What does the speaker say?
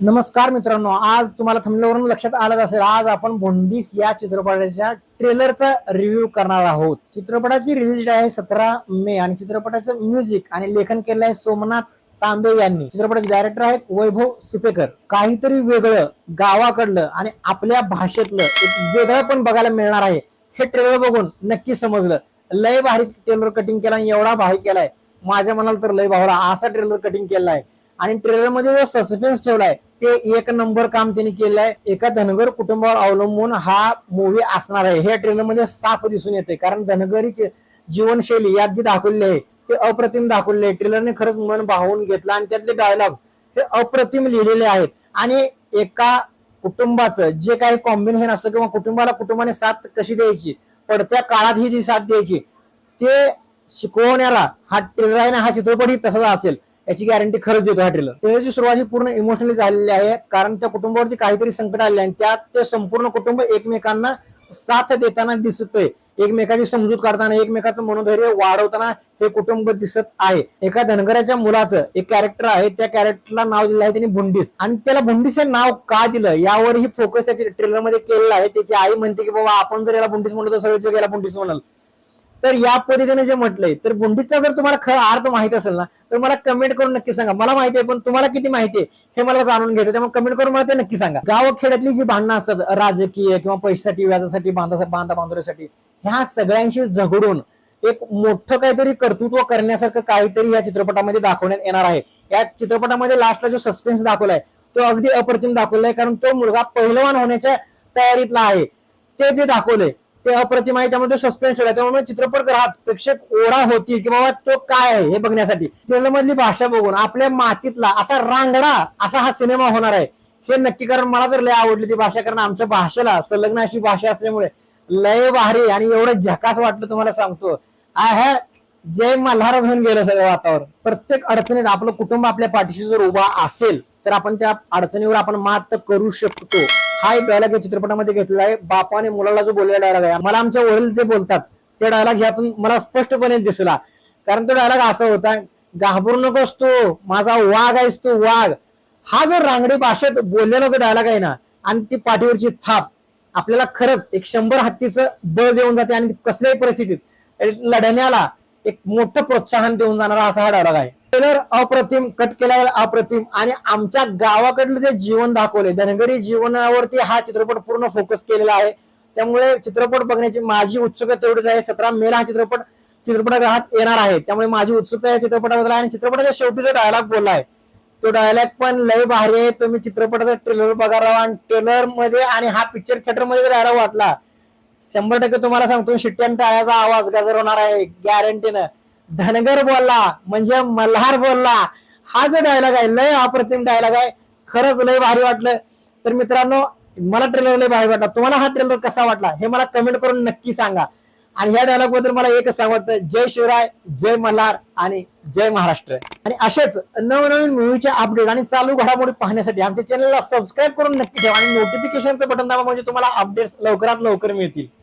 नमस्कार मित्रांनो आज तुम्हाला थंबल्यावरून लक्षात आलंच असेल आज आपण बोंडीस या चित्रपटाच्या ट्रेलरचा रिव्ह्यू करणार आहोत. चित्रपटाची रिलीज आहे सतरा मे आणि चित्रपटाचं म्युझिक आणि लेखन केलं आहे सोमनाथ तांबे यांनी. चित्रपटाचे डायरेक्टर आहेत वैभव सुपेकर. काहीतरी वेगळं गावाकडलं आणि आपल्या भाषेतलं एक वेगळं पण बघायला मिळणार आहे. हे ट्रेलर बघून नक्की समजलं. लय भारी ट्रेलर कटिंग केला आणि एवढा भारी केलाय. माझ्या मनाला तर लय भावला. असा ट्रेलर कटिंग केलाय. आहे आणि ट्रेलरमध्ये जो सस्पेन्स ठेवलाय ते एक नंबर काम त्यांनी केलंय. एका धनगर कुटुंबावर अवलंबून हा मूवी असणार आहे. हे ट्रेलरमध्ये साफ दिसून येते कारण धनगरीची जीवनशैली यात जी दाखवली आहे ते अप्रतिम दाखवले आहे. ट्रेलरने खरंच मन भावून घेतलं आणि त्यातले डायलॉग्स हे अप्रतिम लिहिलेले आहेत. आणि एका कुटुंबाचं जे काही कॉम्बिनेशन असतं किंवा कुटुंबाला कुटुंबाने साथ कशी द्यायची पडत्या काळात ही जी साथ द्यायची ते शिकवण्याला हा ट्रेलर आहे ना हा चित्रपटही तसाच असेल. याची गॅरंटी खरंच देतो हा ट्रेलर ट्रेलरची सुरुवात ही पूर्ण इमोशनली झालेली आहे कारण त्या कुटुंबावरती काहीतरी संकट आले आणि त्यात ते संपूर्ण कुटुंब एकमेकांना साथ देताना दिसतोय. एकमेकाची समजूत काढताना एकमेकाचं मनोधैर्य वाढवताना हे कुटुंब दिसत आहे. एका धनगराच्या मुलाचं एक कॅरेक्टर आहे त्या कॅरेक्टरला नाव दिलं आहे त्यांनी बुंडीस आणि त्याला बुंडीस हे नाव का दिलं? यावरही फोकस त्याच्या ट्रेलरमध्ये केलेला आहे. त्याची आई म्हणते की बाबा आपण जर याला बुंडीस म्हणलो तर सगळे जग याला बुंडीस म्हणाल. तर या पद्धतीने जे म्हटलंय तर बुंडीचा जर तुम्हाला खरा अर्थ माहीत असेल ना तर मला कमेंट करून नक्की सांगा. मला माहिती आहे पण तुम्हाला किती माहिती आहे हे मला जाणून घ्यायचं त्यामुळे कमेंट करून मला ते नक्की सांगा. गावखेड्यातली जी भांडणं असतात राजकीय किंवा पैशासाठी व्याजासाठी बांधा बांधा बांधण्यासाठी ह्या सगळ्यांशी झगडून एक मोठं काहीतरी कर्तृत्व करण्यासारखं काहीतरी या चित्रपटामध्ये दाखवण्यात येणार आहे. या चित्रपटामध्ये लास्टला जो सस्पेन्स दाखवलाय तो अगदी अप्रतिम दाखवलाय कारण तो मुलगा पहिलवान होण्याच्या तयारीतला आहे. ते जे दाखवलंय ते अप्रतिम आहे त्यामुळे सस्पेन्स आहे त्यामुळे चित्रपट ग्राहक प्रेक्षक ओढा होतील की बाबा तो काय आहे हे बघण्यासाठी मधली भाषा बघून आपल्या मातीतला असा रांगडा असा हा सिनेमा होणार आहे हे नक्की कारण मला तर लय आवडली ती भाषा कारण आमच्या भाषेला संलग्न अशी भाषा असल्यामुळे लय भारी आणि एवढं झकास वाटलं तुम्हाला सांगतो. आय जय मल्हारच होऊन गेलं सगळं वातावरण. प्रत्येक अडचणीत आपलं कुटुंब आपल्या पाठीशी जर उभा असेल तर आपण त्या अडचणीवर आपण मात करू शकतो. हा एक डायलॉग या चित्रपटामध्ये घेतलेला आहे. बापाने मुलाला जो बोललेला डायलॉग आहे मला आमच्या वडील जे बोलतात ते डायलॉग ह्यातून मला स्पष्टपणे दिसला. कारण तो डायलॉग असा होता घाबरू नकोस तू माझा वाघ आहेस तू वाघ. हा जो रांगडी भाषेत बोललेला जो डायलॉग आहे ना आणि ती पाठीवरची थाप आपल्याला खरंच एक शंभर हत्तीचं बळ देऊन जाते आणि कसल्याही परिस्थितीत लढण्याला एक मोठं प्रोत्साहन देऊन जाणारा असा हा डायलॉग आहे. केल्यावर अप्रतिम कट केल्यावर अप्रतिम. आणि आमच्या गावाकडलं जे जीवन दाखवले धनगरी जीवनावरती हा चित्रपट पूर्ण फोकस केलेला आहे. त्यामुळे चित्रपट बघण्याची माझी उत्सुकता तेवढीच आहे. सतरा मेला हा चित्रपट चित्रपटगृहात येणार आहे. त्यामुळे माझी उत्सुकता या चित्रपटाबद्दल आणि चित्रपटाच्या शेवटी जो डायलॉग बोललाय तो डायलॉग पण लय भारी आहे. तुम्ही चित्रपटाचा ट्रेलर बघा राहा आणि ट्रेलरमध्ये आणि हा पिक्चर थिएटरमध्ये जर डायलॉग वाटला शंभर टक्के तुम्हाला सांगतो शिट्ट्यान टाळ्याचा आवाज गजर होणार आहे. गॅरंटीनं धनगर बोलला म्हणजे मल्हार बोलला. हा जो डायलॉग आहे लय अप्रतिम डायलॉग आहे. खरंच लय भारी वाटलं. तर मित्रांनो मला ट्रेलर लय भारी वाटला. तुम्हाला हा ट्रेलर कसा वाटला हे मला कमेंट करून नक्की सांगा. आणि ह्या डायलॉगबद्दल मला एकच सांगतं जय शिवराय जय मल्हार आणि जय महाराष्ट्र. आणि असेच नवनवीन मूवीचे अपडेट आणि चालू घडामोडी पाहण्यासाठी आमच्या चॅनलला सबस्क्राईब करून नक्की ठेवा. आणि नोटिफिकेशनचं बटन दाबा म्हणजे तुम्हाला अपडेट्स लवकरात लवकर मिळतील.